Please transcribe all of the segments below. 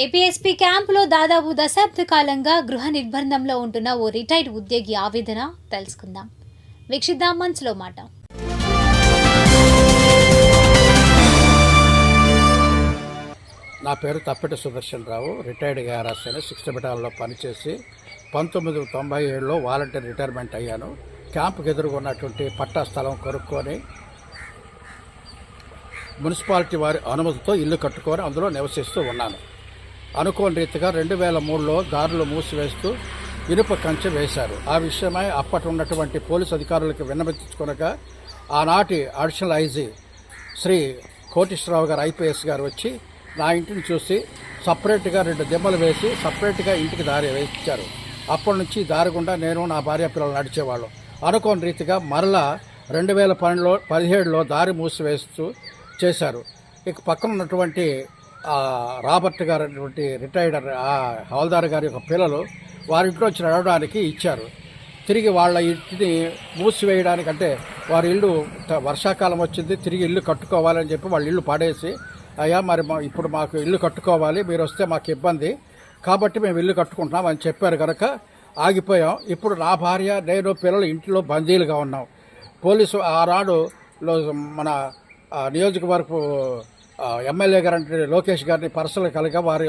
APSP క్యాంపులో దాదాపు దశాబ్ద కాలంగా గృహ నిర్బంధంలో ఉంటున్న ఓ రిటైర్డ్ ఉద్యోగి ఆవేదన తెలుసుకుందాం. వీక్షిద్దాం మంచులో మాట. నా పేరు తప్పెటి సుదర్శన్ రావు రిటైర్డ్ గారాసైన సిక్స్త్ బెటాల్లో పనిచేసి పంతొమ్మిది వందల తొంభై ఏడులో వాలంటీర్ రిటైర్మెంట్ అయ్యాను. క్యాంప్కి ఎదుర్కొన్నటువంటి పట్టా స్థలం కొనుక్కొని మున్సిపాలిటీ వారి అనుమతితో ఇల్లు కట్టుకొని అందులో నివసిస్తూ ఉన్నాను. అనుకోని రీతిగా రెండు వేల మూడులో దారులు మూసివేస్తూ ఇనుప కంచె వేశారు. ఆ విషయమై అప్పటి ఉన్నటువంటి పోలీసు అధికారులకు విన్నవించుకొనగా ఆనాటి అడిషనల్ ఐజీ శ్రీ కోటేశ్వరరావు గారు ఐపీఎస్ గారు వచ్చి నా ఇంటిని చూసి సపరేట్గా రెండు దిమ్మలు వేసి సపరేట్గా ఇంటికి దారి వేయించారు. అప్పటి నుంచి దారి గుండా నేను నా భార్య పిల్లలు నడిచేవాళ్ళం. అనుకోని రీతిగా మరలా రెండు వేల పన్నెండులో పదిహేడులో దారి మూసివేస్తూ చేశారు. ఇక పక్కన ఉన్నటువంటి రాబర్ట్ గారు అనేటువంటి రిటైర్డ్ ఆ హవాల్దార్ గారి యొక్క పిల్లలు వారి ఇంట్లో వచ్చి నడవడానికి ఇచ్చారు. తిరిగి వాళ్ళ ఇంటిని మూసివేయడానికి అంటే వారి ఇల్లు వర్షాకాలం వచ్చింది తిరిగి ఇల్లు కట్టుకోవాలని చెప్పి వాళ్ళ ఇల్లు పాడేసి అయ్యా మరి మా ఇప్పుడు మాకు ఇల్లు కట్టుకోవాలి మీరు వస్తే మాకు ఇబ్బంది కాబట్టి మేము ఇల్లు కట్టుకుంటున్నాం అని చెప్పారు కనుక ఆగిపోయాం. ఇప్పుడు నా భార్య నేను పిల్లలు ఇంట్లో బందీలుగా ఉన్నాం. పోలీసు ఆనాడు మన నియోజకవర్గ ఎమ్మెల్యే గారు లోకేష్ గారిని పర్సనల్ కలిగా వారు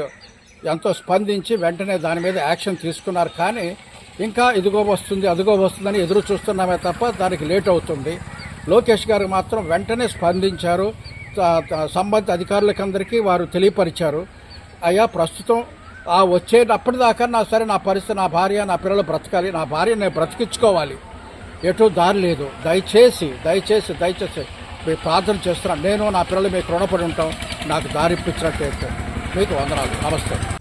ఎంతో స్పందించి వెంటనే దాని మీద యాక్షన్ తీసుకున్నారు. కానీ ఇంకా ఇదిగో వస్తుంది అదిగో వస్తుందని ఎదురు చూస్తున్నామే తప్ప దానికి లేట్ అవుతుంది. లోకేష్ గారు మాత్రం వెంటనే స్పందించారు. సంబంధిత అధికారులకందరికీ వారు తెలియపరిచారు. అయ్యా ప్రస్తుతం ఆ వచ్చేటప్పటిదాకా నా సరే నా పరిస్థితి నా భార్య నా పిల్లలు బ్రతకాలి నా భార్య నేను బ్రతికించుకోవాలి. ఎటు దారి లేదు. దయచేసి దయచేసి దయచేసి ప్రార్థన చేస్తున్నాను. నేను నా పిల్లలు మీకు రుణపడి ఉంటాం. నాకు దారిప్పించినట్టు మీకు వందనాలు. నమస్తే.